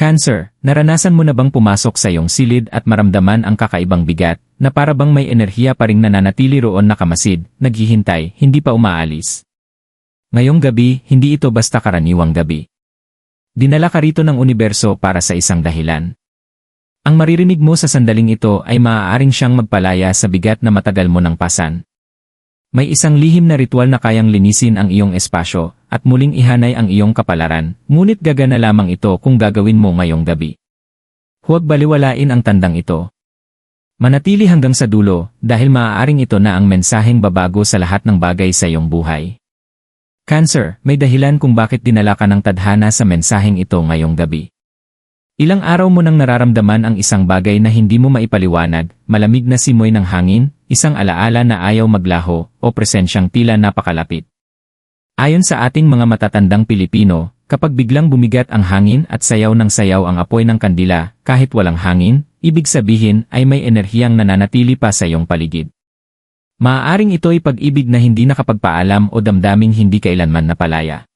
Cancer, naranasan mo na bang pumasok sa iyong silid at maramdaman ang kakaibang bigat, na para bang may enerhiya pa ring nananatili roon nakamasid, naghihintay, hindi pa umaalis? Ngayong gabi, hindi ito basta karaniwang gabi. Dinala ka rito ng universo para sa isang dahilan. Ang maririnig mo sa sandaling ito ay maaaring siyang magpalaya sa bigat na matagal mo nang pasan. May isang lihim na ritual na kayang linisin ang iyong espasyo at muling ihanay ang iyong kapalaran, ngunit gagana lamang ito kung gagawin mo ngayong gabi. Huwag baliwalain ang tandang ito. Manatili hanggang sa dulo dahil maaaring ito na ang mensaheng babago sa lahat ng bagay sa iyong buhay. Cancer, may dahilan kung bakit dinala ka ng tadhana sa mensaheng ito ngayong gabi. Ilang araw mo nang nararamdaman ang isang bagay na hindi mo maipaliwanag, malamig na simoy ng hangin, isang alaala na ayaw maglaho, o presensyang tila napakalapit. Ayon sa ating mga matatandang Pilipino, kapag biglang bumigat ang hangin at sayaw ng sayaw ang apoy ng kandila, kahit walang hangin, ibig sabihin ay may enerhiyang nananatili pa sa iyong paligid. Maaaring ito'y pag-ibig na hindi nakapagpaalam o damdaming hindi kailanman napalaya.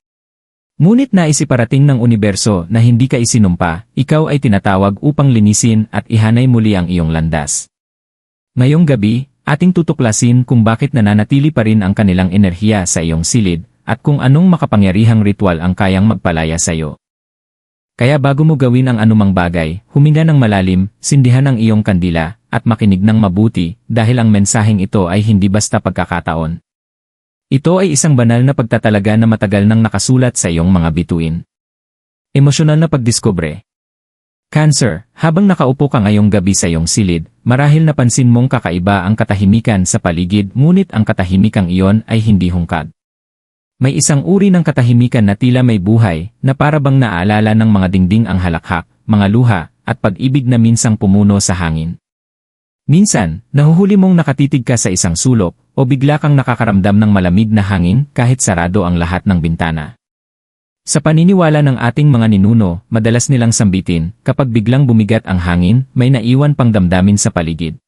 Ngunit naisiparating ng universo na hindi ka isinumpa, ikaw ay tinatawag upang linisin at ihanay muli ang iyong landas. Ngayong gabi, ating tutuklasin kung bakit nananatili pa rin ang kanilang enerhiya sa iyong silid at kung anong makapangyarihang ritual ang kayang magpalaya sa iyo. Kaya bago mo gawin ang anumang bagay, huminga ng malalim, sindihan ang iyong kandila, at makinig ng mabuti dahil ang mensaheng ito ay hindi basta pagkakataon. Ito ay isang banal na pagtatalaga na matagal nang nakasulat sa iyong mga bituin. Emosyonal na pagdiskubre. Cancer, habang nakaupo ka ngayong gabi sa iyong silid, marahil napansin mong kakaiba ang katahimikan sa paligid ngunit ang katahimikang iyon ay hindi hungkag. May isang uri ng katahimikan na tila may buhay, na para bang naaalala ng mga dingding ang halakhak, mga luha, at pag-ibig na minsang pumuno sa hangin. Minsan, nahuhuli mong nakatitig ka sa isang sulok, o bigla kang nakakaramdam ng malamig na hangin kahit sarado ang lahat ng bintana. Sa paniniwala ng ating mga ninuno, madalas nilang sambitin, kapag biglang bumigat ang hangin, may naiwan pang damdamin sa paligid.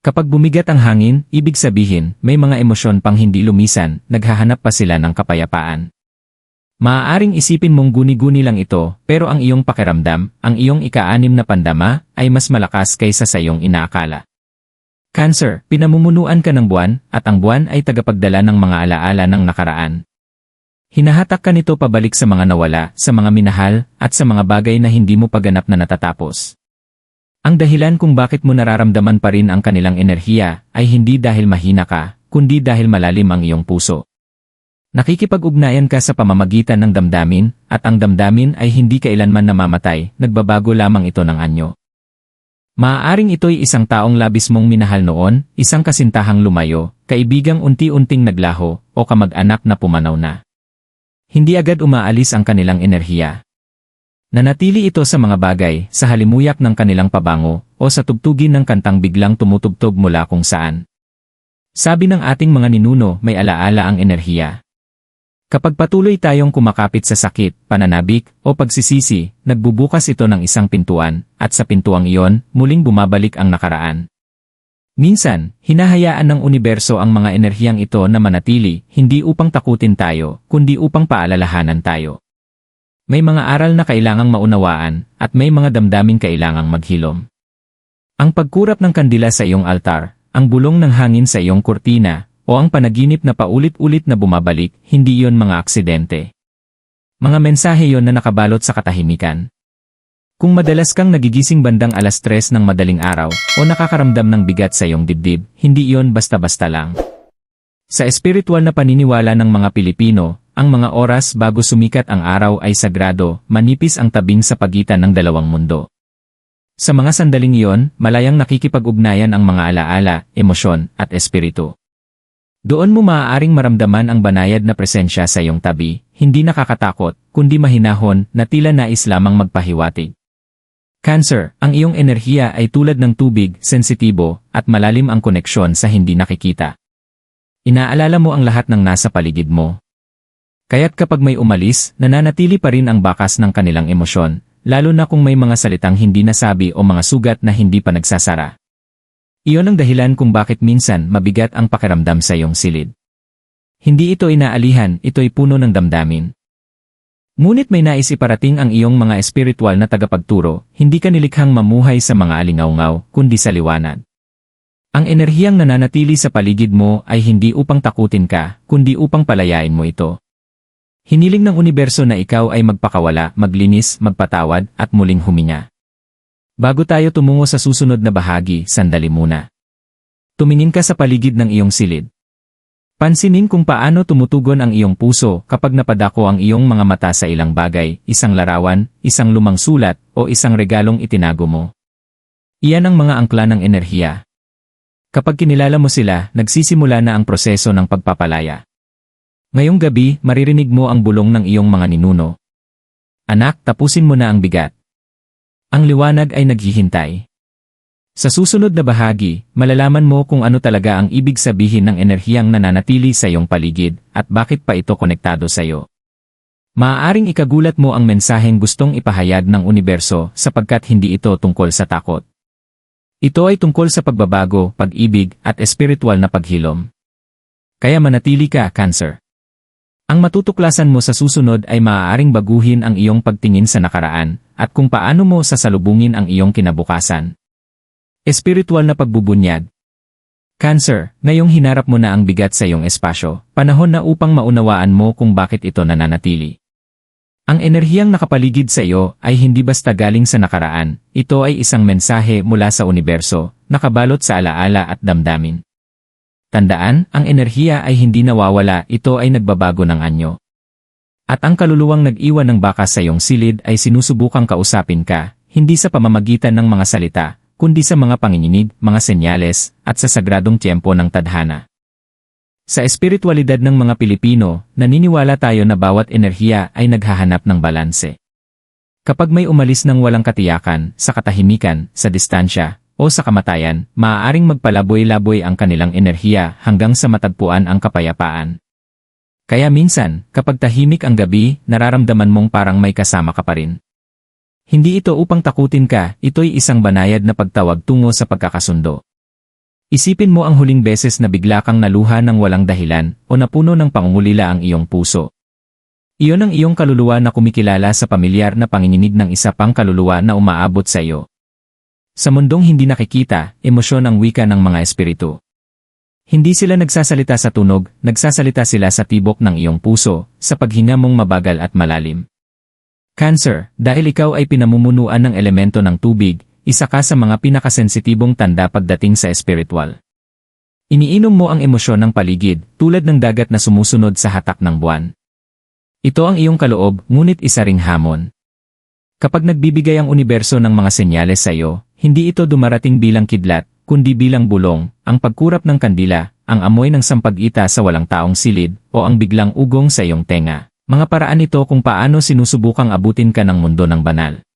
Kapag bumigat ang hangin, ibig sabihin, may mga emosyon pang hindi lumisan, naghahanap pa sila ng kapayapaan. Maaaring isipin mong guni-guni lang ito, pero ang iyong pakiramdam, ang iyong ika-anim na pandama, ay mas malakas kaysa sa iyong inaakala. Cancer, pinamumunuan ka ng buwan, at ang buwan ay tagapagdala ng mga alaala ng nakaraan. Hinahatak ka nito pabalik sa mga nawala, sa mga minahal, at sa mga bagay na hindi mo paganap na natatapos. Ang dahilan kung bakit mo nararamdaman pa rin ang kanilang enerhiya, ay hindi dahil mahina ka, kundi dahil malalim ang iyong puso. Nakikipag-ugnayan ka sa pamamagitan ng damdamin, at ang damdamin ay hindi kailanman namamatay, nagbabago lamang ito ng anyo. Maaaring ito'y isang taong labis mong minahal noon, isang kasintahang lumayo, kaibigang unti-unting naglaho, o kamag-anak na pumanaw na. Hindi agad umaalis ang kanilang enerhiya. Nanatili ito sa mga bagay, sa halimuyak ng kanilang pabango, o sa tugtugin ng kantang biglang tumutugtog mula kung saan. Sabi ng ating mga ninuno, may alaala ang enerhiya. Kapag patuloy tayong kumakapit sa sakit, pananabik, o pagsisisi, nagbubukas ito ng isang pintuan, at sa pintuang iyon, muling bumabalik ang nakaraan. Minsan, hinahayaan ng universo ang mga enerhiyang ito na manatili, hindi upang takutin tayo, kundi upang paalalahanan tayo. May mga aral na kailangang maunawaan, at may mga damdaming kailangang maghilom. Ang pagkurap ng kandila sa iyong altar, ang bulong ng hangin sa iyong kurtina, o ang panaginip na paulit-ulit na bumabalik, hindi yon mga aksidente. Mga mensahe yon na nakabalot sa katahimikan. Kung madalas kang nagigising bandang alas tres ng madaling araw, o nakakaramdam ng bigat sa iyong dibdib, hindi yon basta-basta lang. Sa espiritual na paniniwala ng mga Pilipino, ang mga oras bago sumikat ang araw ay sagrado, manipis ang tabing sa pagitan ng dalawang mundo. Sa mga sandaling iyon, malayang nakikipag-ugnayan ang mga alaala, emosyon, at espiritu. Doon mo maaaring maramdaman ang banayad na presensya sa iyong tabi, hindi nakakatakot, kundi mahinahon na tila nais lamang magpahiwatig. Cancer, ang iyong enerhiya ay tulad ng tubig, sensitibo, at malalim ang koneksyon sa hindi nakikita. Inaalala mo ang lahat ng nasa paligid mo. Kaya't kapag may umalis, nananatili pa rin ang bakas ng kanilang emosyon, lalo na kung may mga salitang hindi nasabi o mga sugat na hindi pa nagsasara. Iyon ang dahilan kung bakit minsan mabigat ang pakiramdam sa iyong silid. Hindi ito inaalihan, ito'y puno ng damdamin. Ngunit may nais iparating ang iyong mga espiritual na tagapagturo, hindi ka nilikhang mamuhay sa mga alingaungaw, kundi sa liwanag. Ang enerhiyang nananatili sa paligid mo ay hindi upang takutin ka, kundi upang palayain mo ito. Hiniling ng universo na ikaw ay magpakawala, maglinis, magpatawad, at muling huminga. Bago tayo tumungo sa susunod na bahagi, sandali muna. Tumingin ka sa paligid ng iyong silid. Pansinin kung paano tumutugon ang iyong puso kapag napadako ang iyong mga mata sa ilang bagay, isang larawan, isang lumang sulat, o isang regalong itinago mo. Iyan ang mga angkla ng enerhiya. Kapag kinilala mo sila, nagsisimula na ang proseso ng pagpapalaya. Ngayong gabi, maririnig mo ang bulong ng iyong mga ninuno. Anak, tapusin mo na ang bigat. Ang liwanag ay naghihintay. Sa susunod na bahagi, malalaman mo kung ano talaga ang ibig sabihin ng enerhiyang nananatili sa iyong paligid at bakit pa ito konektado sa iyo. Maaaring ikagulat mo ang mensaheng gustong ipahayag ng universo sapagkat hindi ito tungkol sa takot. Ito ay tungkol sa pagbabago, pag-ibig, at espiritual na paghilom. Kaya manatili ka, Cancer. Ang matutuklasan mo sa susunod ay maaaring baguhin ang iyong pagtingin sa nakaraan at kung paano mo sasalubungin ang iyong kinabukasan. Espiritual na pagbubunyag. Cancer, ngayong hinarap mo na ang bigat sa iyong espasyo, panahon na upang maunawaan mo kung bakit ito nananatili. Ang enerhiyang nakapaligid sa iyo ay hindi basta galing sa nakaraan, ito ay isang mensahe mula sa universo, nakabalot sa alaala at damdamin. Tandaan, ang enerhiya ay hindi nawawala, ito ay nagbabago ng anyo. At ang kaluluwang nag-iwan ng baka sa iyong silid ay sinusubukang kausapin ka, hindi sa pamamagitan ng mga salita, kundi sa mga panginginig, mga senyales, at sa sagradong tiyempo ng tadhana. Sa espiritualidad ng mga Pilipino, naniniwala tayo na bawat enerhiya ay naghahanap ng balanse. Kapag may umalis ng walang katiyakan, sa katahimikan, sa distansya, o sa kamatayan, maaaring magpalaboy-laboy ang kanilang enerhiya hanggang sa matagpuan ang kapayapaan. Kaya minsan, kapag tahimik ang gabi, nararamdaman mong parang may kasama ka pa rin. Hindi ito upang takutin ka, ito'y isang banayad na pagtawag tungo sa pagkakasundo. Isipin mo ang huling beses na bigla kang naluha ng walang dahilan o napuno ng pangungulila ang iyong puso. Iyon ang iyong kaluluwa na kumikilala sa pamilyar na panginginig ng isa pang kaluluwa na umaabot sa iyo. Sa mundong hindi nakikita, emosyon ang wika ng mga espiritu. Hindi sila nagsasalita sa tunog, nagsasalita sila sa tibok ng iyong puso, sa paghinga mong mabagal at malalim. Cancer, dahil ikaw ay pinamumunuan ng elemento ng tubig, isa ka sa mga pinakasensitibong tanda pagdating sa espiritual. Iniinom mo ang emosyon ng paligid, tulad ng dagat na sumusunod sa hatak ng buwan. Ito ang iyong kaloob, ngunit isa ring hamon. Kapag nagbibigay ang universo ng mga senyales sa iyo, hindi ito dumarating bilang kidlat, kundi bilang bulong, ang pagkurap ng kandila, ang amoy ng sampag-ita sa walang taong silid, o ang biglang ugong sa iyong tenga. Mga paraan ito kung paano sinusubukang abutin ka ng mundo ng banal.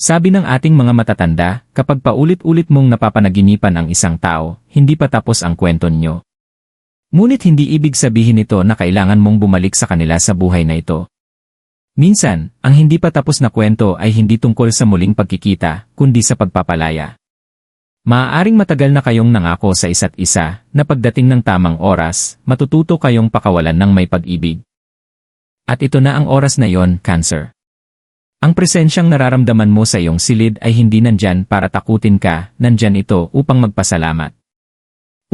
Sabi ng ating mga matatanda, kapag paulit-ulit mong napapanaginipan ang isang tao, hindi pa tapos ang kwento nyo. Ngunit hindi ibig sabihin ito na kailangan mong bumalik sa kanila sa buhay na ito. Minsan, ang hindi pa tapos na kwento ay hindi tungkol sa muling pagkikita, kundi sa pagpapalaya. Maaaring matagal na kayong nangako sa isa't isa, na pagdating ng tamang oras, matututo kayong pakawalan ng may pag-ibig. At ito na ang oras na yon, Cancer. Ang presensyang nararamdaman mo sa iyong silid ay hindi nandyan para takutin ka, nandyan ito upang magpasalamat.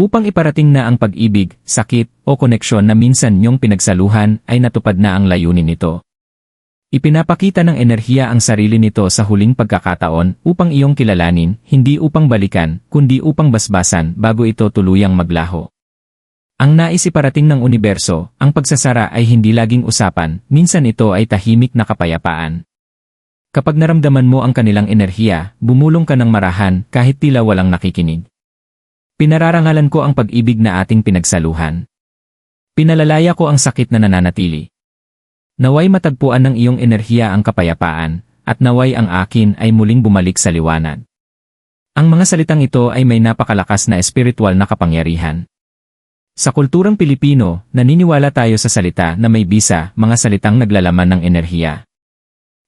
Upang iparating na ang pag-ibig, sakit, o koneksyon na minsan niyong pinagsaluhan ay natupad na ang layunin nito. Ipinapakita ng enerhiya ang sarili nito sa huling pagkakataon upang iyong kilalanin, hindi upang balikan, kundi upang basbasan bago ito tuluyang maglaho. Ang nais iparating ng universo, ang pagsasara ay hindi laging usapan, minsan ito ay tahimik na kapayapaan. Kapag naramdaman mo ang kanilang enerhiya, bumulong ka ng marahan kahit tila walang nakikinig. Pinararangalan ko ang pag-ibig na ating pinagsaluhan. Pinalalaya ko ang sakit na nananatili. Naway matagpuan ng iyong enerhiya ang kapayapaan, at naway ang akin ay muling bumalik sa liwanag. Ang mga salitang ito ay may napakalakas na espiritual na kapangyarihan. Sa kulturang Pilipino, naniniwala tayo sa salita na may bisa, mga salitang naglalaman ng enerhiya.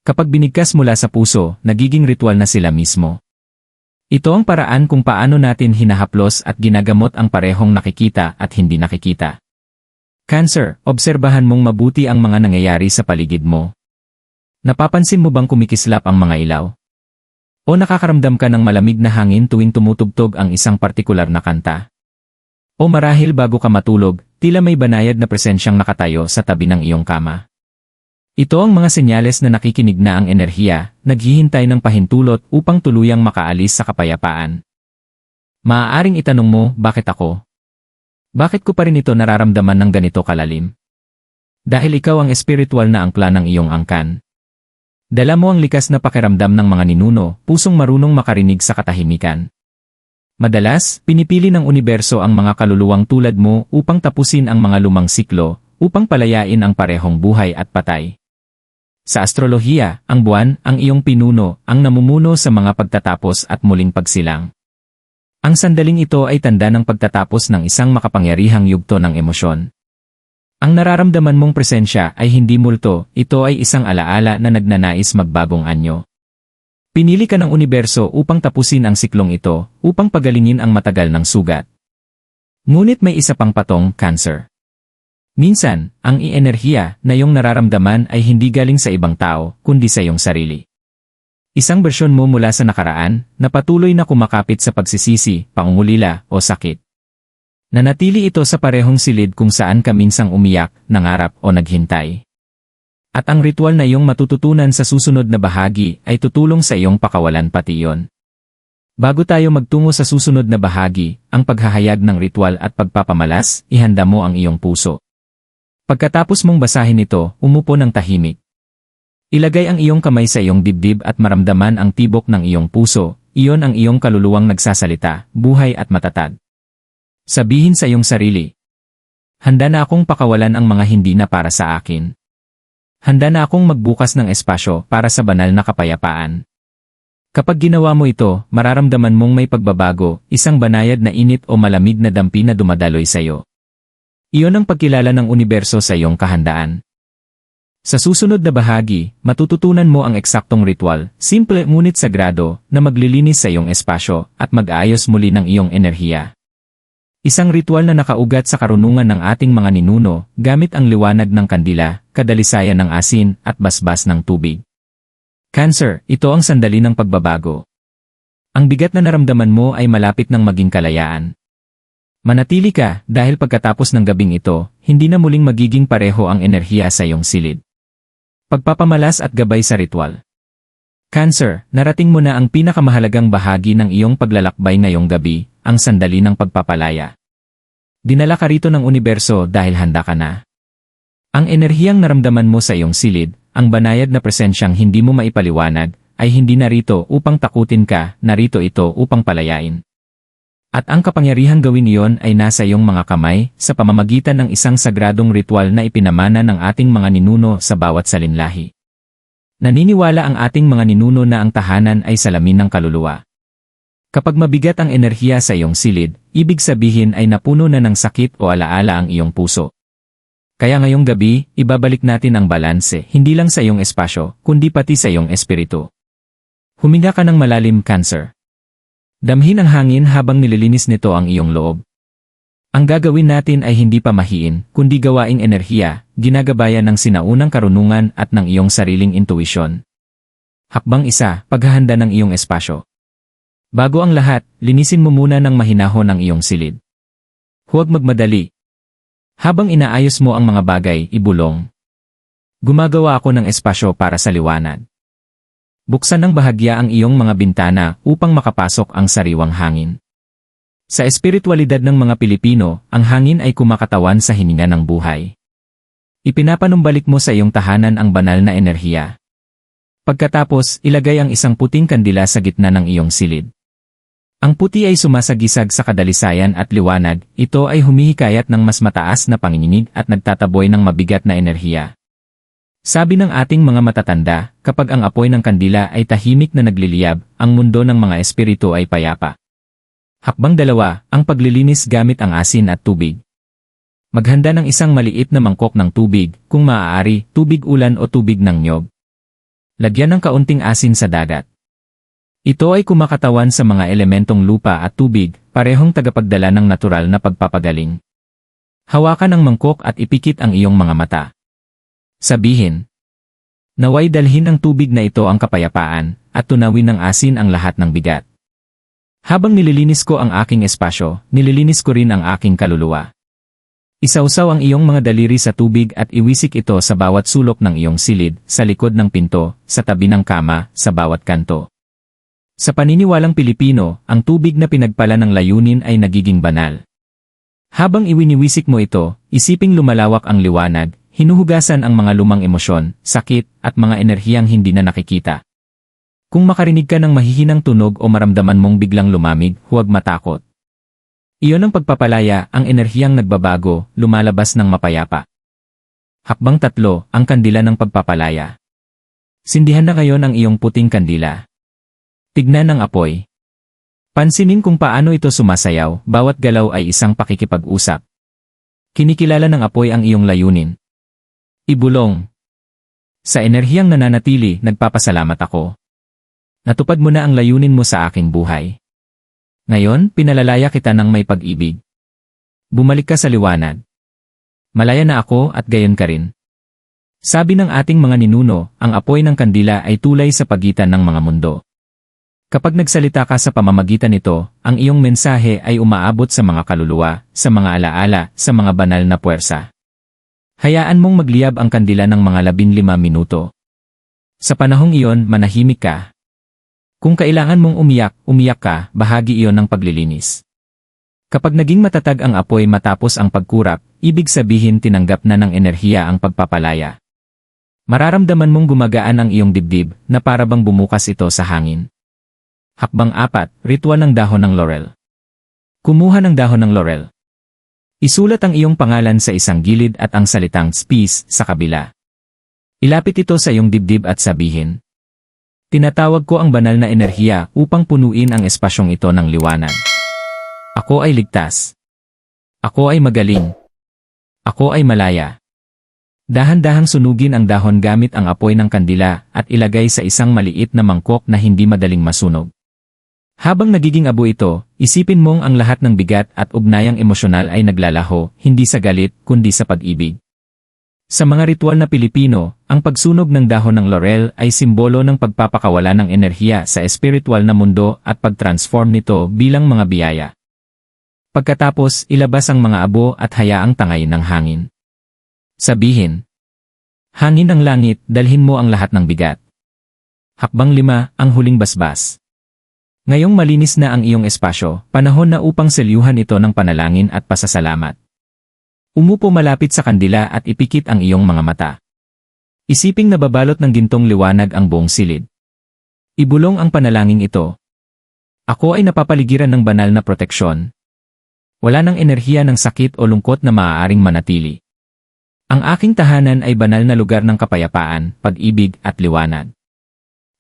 Kapag binigkas mula sa puso, nagiging ritual na sila mismo. Ito ang paraan kung paano natin hinahaplos at ginagamot ang parehong nakikita at hindi nakikita. Cancer, obserbahan mong mabuti ang mga nangyayari sa paligid mo. Napapansin mo bang kumikislap ang mga ilaw? O nakakaramdam ka ng malamig na hangin tuwing tumutugtog ang isang partikular na kanta? O marahil bago ka matulog, tila may banayad na presensyang nakatayo sa tabi ng iyong kama. Ito ang mga senyales na nakikinig na ang enerhiya, naghihintay ng pahintulot upang tuluyang makaalis sa kapayapaan. Maaaring itanong mo, bakit ako? Bakit ko pa rin ito nararamdaman ng ganito kalalim? Dahil ikaw ang espiritual na angkla ng iyong angkan. Dala mo ang likas na pakiramdam ng mga ninuno, pusong marunong makarinig sa katahimikan. Madalas, pinipili ng universo ang mga kaluluwang tulad mo upang tapusin ang mga lumang siklo, upang palayain ang parehong buhay at patay. Sa astrolohiya, ang buwan, ang iyong pinuno, ang namumuno sa mga pagtatapos at muling pagsilang. Ang sandaling ito ay tanda ng pagtatapos ng isang makapangyarihang yugto ng emosyon. Ang nararamdaman mong presensya ay hindi multo, ito ay isang alaala na nagnanais magbagong anyo. Pinili ka ng universo upang tapusin ang siklong ito, upang pagalingin ang matagal ng sugat. Ngunit may isa pang patong, cancer. Minsan, ang i-enerhiya na iyong nararamdaman ay hindi galing sa ibang tao, kundi sa iyong sarili. Isang bersyon mo mula sa nakaraan, na patuloy na kumakapit sa pagsisisi, pangungulila, o sakit. Nanatili ito sa parehong silid kung saan ka minsang umiyak, nangarap o naghintay. At ang ritual na iyong matututunan sa susunod na bahagi ay tutulong sa iyong pakawalan pati iyon. Bago tayo magtungo sa susunod na bahagi, ang paghahayag ng ritual at pagpapamalas, ihanda mo ang iyong puso. Pagkatapos mong basahin ito, umupo ng tahimik. Ilagay ang iyong kamay sa iyong dibdib at maramdaman ang tibok ng iyong puso, iyon ang iyong kaluluwang nagsasalita, buhay at matatag. Sabihin sa iyong sarili. Handa na akong pakawalan ang mga hindi na para sa akin. Handa na akong magbukas ng espasyo para sa banal na kapayapaan. Kapag ginawa mo ito, mararamdaman mong may pagbabago, isang banayad na init o malamig na dampi na dumadaloy sa iyo. Iyon ang pagkilala ng universo sa iyong kahandaan. Sa susunod na bahagi, matututunan mo ang eksaktong ritual, simple ngunit sagrado, na maglilinis sa iyong espasyo at mag-aayos muli ng iyong enerhiya. Isang ritual na nakaugat sa karunungan ng ating mga ninuno, gamit ang liwanag ng kandila, kadalisayan ng asin, at basbas ng tubig. Cancer, ito ang sandali ng pagbabago. Ang bigat na naramdaman mo ay malapit ng maging kalayaan. Manatili ka dahil pagkatapos ng gabing ito, hindi na muling magiging pareho ang enerhiya sa iyong silid. Pagpapamalas at gabay sa ritual. Cancer, narating mo na ang pinakamahalagang bahagi ng iyong paglalakbay ngayong gabi, ang sandali ng pagpapalaya. Dinala ka rito ng universo dahil handa ka na. Ang enerhiyang naramdaman mo sa iyong silid, ang banayad na presensyang hindi mo maipaliwanag, ay hindi narito upang takutin ka, narito ito upang palayain. At ang kapangyarihang gawin iyon ay nasa iyong mga kamay, sa pamamagitan ng isang sagradong ritual na ipinamana ng ating mga ninuno sa bawat salinlahi. Naniniwala ang ating mga ninuno na ang tahanan ay salamin ng kaluluwa. Kapag mabigat ang enerhiya sa iyong silid, ibig sabihin ay napuno na ng sakit o alaala ang iyong puso. Kaya ngayong gabi, ibabalik natin ang balanse hindi lang sa iyong espasyo, kundi pati sa iyong espiritu. Huminga ka ng malalim, Cancer. Damhin ang hangin habang nililinis nito ang iyong loob. Ang gagawin natin ay hindi pamahiin, kundi gawaing enerhiya, ginagabayan ng sinaunang karunungan at ng iyong sariling intuisyon. Hakbang isa, paghahanda ng iyong espasyo. Bago ang lahat, linisin mo muna ng mahinahon ang iyong silid. Huwag magmadali. Habang inaayos mo ang mga bagay, ibulong. Gumagawa ako ng espasyo para sa liwanag. Buksan ng bahagya ang iyong mga bintana upang makapasok ang sariwang hangin. Sa espiritualidad ng mga Pilipino, ang hangin ay kumakatawan sa hininga ng buhay. Ipinapanumbalik mo sa iyong tahanan ang banal na enerhiya. Pagkatapos, ilagay ang isang puting kandila sa gitna ng iyong silid. Ang puti ay sumasagisag sa kadalisayan at liwanag, ito ay humihikayat ng mas mataas na panginginig at nagtataboy ng mabigat na enerhiya. Sabi ng ating mga matatanda, kapag ang apoy ng kandila ay tahimik na nagliliyab, ang mundo ng mga espiritu ay payapa. Hakbang dalawa, ang paglilinis gamit ang asin at tubig. Maghanda ng isang maliit na mangkok ng tubig, kung maaari, tubig ulan o tubig ng nyog. Lagyan ng kaunting asin sa dagat. Ito ay kumakatawan sa mga elementong lupa at tubig, parehong tagapagdala ng natural na pagpapagaling. Hawakan ang mangkok at ipikit ang iyong mga mata. Sabihin, Naway dalhin ang tubig na ito ang kapayapaan, at tunawin ng asin ang lahat ng bigat. Habang nililinis ko ang aking espasyo, nililinis ko rin ang aking kaluluwa. Isausaw ang iyong mga daliri sa tubig at iwisik ito sa bawat sulok ng iyong silid, sa likod ng pinto, sa tabi ng kama, sa bawat kanto. Sa paniniwalang Pilipino, ang tubig na pinagpala ng layunin ay nagiging banal. Habang iwiniwisik mo ito, isiping lumalawak ang liwanag, hinuhugasan ang mga lumang emosyon, sakit, at mga enerhiyang hindi na nakikita. Kung makarinig ka ng mahihinang tunog o maramdaman mong biglang lumamig, huwag matakot. Iyon ang pagpapalaya, ang enerhiyang nagbabago, lumalabas ng mapayapa. Hakbang tatlo, ang kandila ng pagpapalaya. Sindihan na ngayon ang iyong puting kandila. Tignan ang apoy. Pansinin kung paano ito sumasayaw, bawat galaw ay isang pakikipag-usap. Kinikilala ng apoy ang iyong layunin. Ibulong. Sa enerhiyang nananatili, nagpapasalamat ako. Natupad mo na ang layunin mo sa aking buhay. Ngayon, pinalalaya kita ng may pag-ibig. Bumalik ka sa liwanag. Malaya na ako at gayon ka rin. Sabi ng ating mga ninuno, ang apoy ng kandila ay tulay sa pagitan ng mga mundo. Kapag nagsalita ka sa pamamagitan nito, ang iyong mensahe ay umaabot sa mga kaluluwa, sa mga alaala, sa mga banal na puwersa. Hayaan mong magliyab ang kandila ng mga labinlima minuto. Sa panahong iyon, manahimik ka, kung kailangan mong umiyak, umiyak ka, bahagi iyon ng paglilinis. Kapag naging matatag ang apoy matapos ang pagkurap, ibig sabihin tinanggap na ng enerhiya ang pagpapalaya. Mararamdaman mong gumagaan ang iyong dibdib na parabang bumukas ito sa hangin. Hakbang apat, ritual ng dahon ng laurel. Kumuha ng dahon ng laurel. Isulat ang iyong pangalan sa isang gilid at ang salitang peace sa kabila. Ilapit ito sa iyong dibdib at sabihin, Tinatawag ko ang banal na enerhiya upang punuin ang espasyong ito ng liwanag. Ako ay ligtas. Ako ay magaling. Ako ay malaya. Dahan-dahang sunugin ang dahon gamit ang apoy ng kandila at ilagay sa isang maliit na mangkok na hindi madaling masunog. Habang nagiging abo ito, isipin mong ang lahat ng bigat at ugnayang emosyonal ay naglalaho, hindi sa galit, kundi sa pag-ibig. Sa mga ritual na Pilipino, ang pagsunog ng dahon ng laurel ay simbolo ng pagpapakawala ng enerhiya sa espiritual na mundo at pag-transform nito bilang mga biyaya. Pagkatapos, ilabas ang mga abo at hayaang tangay ng hangin. Sabihin, Hangin ng langit, dalhin mo ang lahat ng bigat. Hakbang lima, ang huling basbas. Ngayong malinis na ang iyong espasyo, panahon na upang selyuhan ito ng panalangin at pasasalamat. Umupo malapit sa kandila at ipikit ang iyong mga mata. Isiping nababalot ng gintong liwanag ang buong silid. Ibulong ang panalangin ito. Ako ay napapaligiran ng banal na proteksyon. Wala ng enerhiya ng sakit o lungkot na maaaring manatili. Ang aking tahanan ay banal na lugar ng kapayapaan, pag-ibig at liwanag.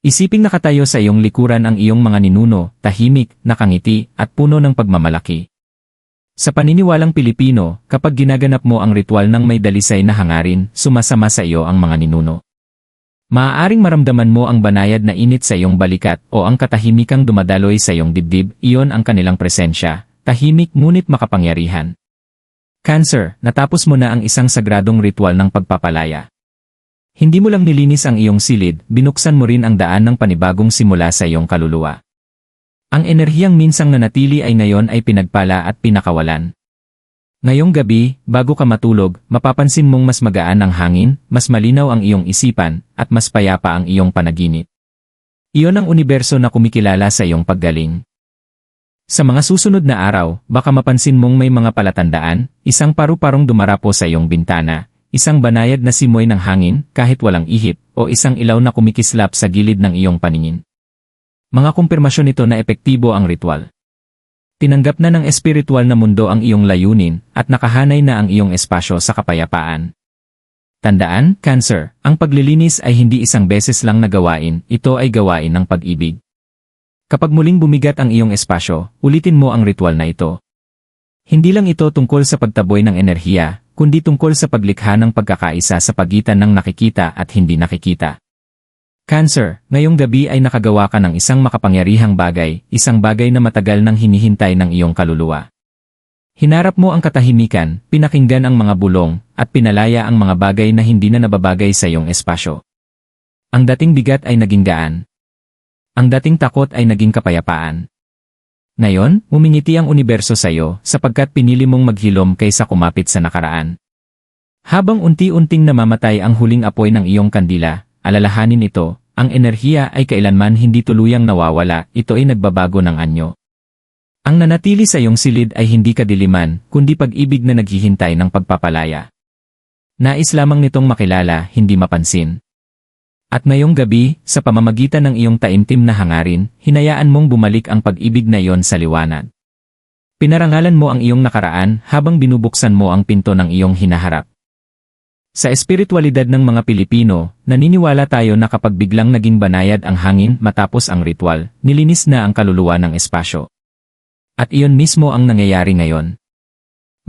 Isiping nakatayo sa iyong likuran ang iyong mga ninuno, tahimik, nakangiti, at puno ng pagmamalaki. Sa paniniwalang Pilipino, kapag ginaganap mo ang ritual ng may dalisay na hangarin, sumasama sa iyo ang mga ninuno. Maaaring maramdaman mo ang banayad na init sa iyong balikat o ang katahimikang dumadaloy sa iyong dibdib, iyon ang kanilang presensya, tahimik ngunit makapangyarihan. Cancer, natapos mo na ang isang sagradong ritual ng pagpapalaya. Hindi mo lang nilinis ang iyong silid, binuksan mo rin ang daan ng panibagong simula sa iyong kaluluwa. Ang enerhiyang minsang nanatili ay ngayon ay pinagpala at pinakawalan. Ngayong gabi, bago ka matulog, mapapansin mong mas magaan ang hangin, mas malinaw ang iyong isipan, at mas payapa ang iyong panaginip. Iyon ang universo na kumikilala sa iyong paggaling. Sa mga susunod na araw, baka mapansin mong may mga palatandaan, isang paru-parong dumarapo sa iyong bintana, isang banayad na simoy ng hangin kahit walang ihip, o isang ilaw na kumikislap sa gilid ng iyong paningin. Mga kumpirmasyon nito na epektibo ang ritual. Tinanggap na ng espiritual na mundo ang iyong layunin at nakahanay na ang iyong espasyo sa kapayapaan. Tandaan, Cancer, ang paglilinis ay hindi isang beses lang na gawain, ito ay gawain ng pag-ibig. Kapag muling bumigat ang iyong espasyo, ulitin mo ang ritual na ito. Hindi lang ito tungkol sa pagtaboy ng enerhiya, kundi tungkol sa paglikha ng pagkakaisa sa pagitan ng nakikita at hindi nakikita. Cancer, ngayong gabi ay nakagawa ka ng isang makapangyarihang bagay, isang bagay na matagal nang hinihintay ng iyong kaluluwa. Hinarap mo ang katahimikan, pinakinggan ang mga bulong, at pinalaya ang mga bagay na hindi na nababagay sa iyong espasyo. Ang dating bigat ay naging gaan. Ang dating takot ay naging kapayapaan. Ngayon, umingiti ang universo sa iyo sapagkat pinili mong maghilom kaysa kumapit sa nakaraan. Habang unti-unting namamatay ang huling apoy ng iyong kandila, alalahanin ito, ang enerhiya ay kailanman hindi tuluyang nawawala, ito ay nagbabago ng anyo. Ang nanatili sa iyong silid ay hindi kadiliman, kundi pag-ibig na naghihintay ng pagpapalaya. Nais lamang nitong makilala, hindi mapansin. At ngayong gabi, sa pamamagitan ng iyong taimtim na hangarin, hinayaan mong bumalik ang pag-ibig na iyon sa liwanag. Pinarangalan mo ang iyong nakaraan habang binubuksan mo ang pinto ng iyong hinaharap. Sa espiritualidad ng mga Pilipino, naniniwala tayo na kapag biglang naging banayad ang hangin matapos ang ritual, nilinis na ang kaluluwa ng espasyo. At iyon mismo ang nangyayari ngayon.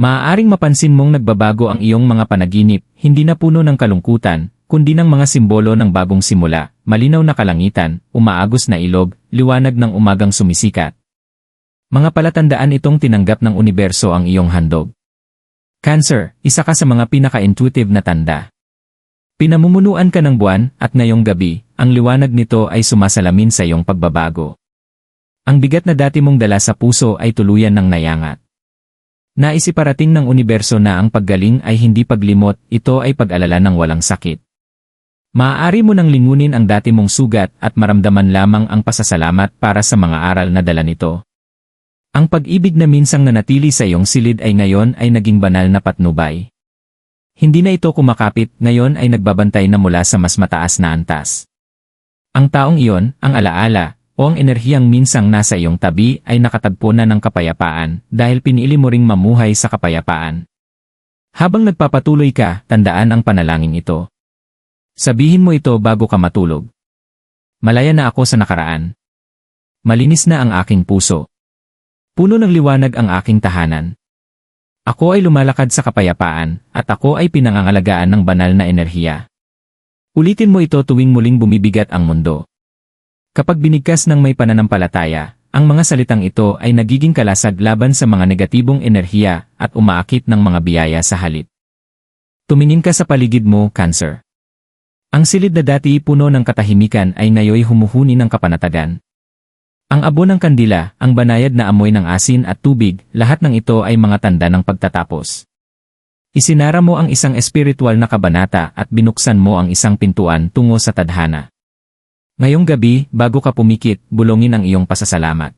Maaaring mapansin mong nagbabago ang iyong mga panaginip, hindi na puno ng kalungkutan, kundi ng mga simbolo ng bagong simula, malinaw na kalangitan, umaagos na ilog, liwanag ng umagang sumisikat. Mga palatandaan itong tinanggap ng universo ang iyong handog. Cancer, isa ka sa mga pinaka-intuitive na tanda. Pinamumunuan ka ng buwan at ngayong gabi, ang liwanag nito ay sumasalamin sa iyong pagbabago. Ang bigat na dati mong dala sa puso ay tuluyan ng nayangat. Naisiparating ng universo na ang paggaling ay hindi paglimot, ito ay pag-alala ng walang sakit. Maaari mo nang lingunin ang dati mong sugat at maramdaman lamang ang pasasalamat para sa mga aral na dala nito. Ang pag-ibig na minsang nanatili sa iyong silid ay ngayon ay naging banal na patnubay. Hindi na ito kumakapit, ngayon ay nagbabantay na mula sa mas mataas na antas. Ang taong iyon, ang alaala, o ang enerhiyang minsang nasa iyong tabi ay nakatagpo na ng kapayapaan dahil pinili mo ring mamuhay sa kapayapaan. Habang nagpapatuloy ka, tandaan ang panalangin ito. Sabihin mo ito bago ka matulog. Malaya na ako sa nakaraan. Malinis na ang aking puso. Puno ng liwanag ang aking tahanan. Ako ay lumalakad sa kapayapaan, at ako ay pinangangalagaan ng banal na enerhiya. Ulitin mo ito tuwing muling bumibigat ang mundo. Kapag binigkas ng may pananampalataya, ang mga salitang ito ay nagiging kalasag laban sa mga negatibong enerhiya at umaakit ng mga biyaya sa halip. Tumingin ka sa paligid mo, Cancer. Ang silid na dati puno ng katahimikan ay ngayoy humuhuni ng kapanatagan. Ang abo ng kandila, ang banayad na amoy ng asin at tubig, lahat ng ito ay mga tanda ng pagtatapos. Isinara mo ang isang espiritual na kabanata at binuksan mo ang isang pintuan tungo sa tadhana. Ngayong gabi, bago ka pumikit, bulongin ang iyong pasasalamat.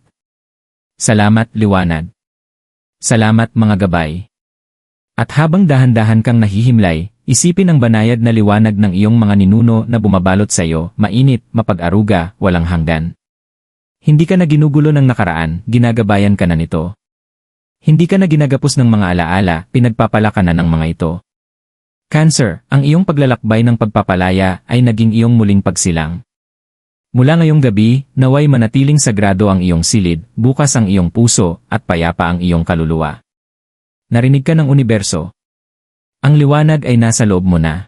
Salamat, liwanag. Salamat, mga gabay. At habang dahan-dahan kang nahihimlay, isipin ang banayad na liwanag ng iyong mga ninuno na bumabalot sa iyo, mainit, mapag-aruga, walang hanggan. Hindi ka na ginugulo ng nakaraan, ginagabayan ka na nito. Hindi ka na ginagapos ng mga alaala, pinagpapala ka na ng mga ito. Cancer, ang iyong paglalakbay ng pagpapalaya ay naging iyong muling pagsilang. Mula ngayong gabi, naway manatiling sagrado ang iyong silid, bukas ang iyong puso, at payapa ang iyong kaluluwa. Narinig ka ng universo. Ang liwanag ay nasa loob mo na.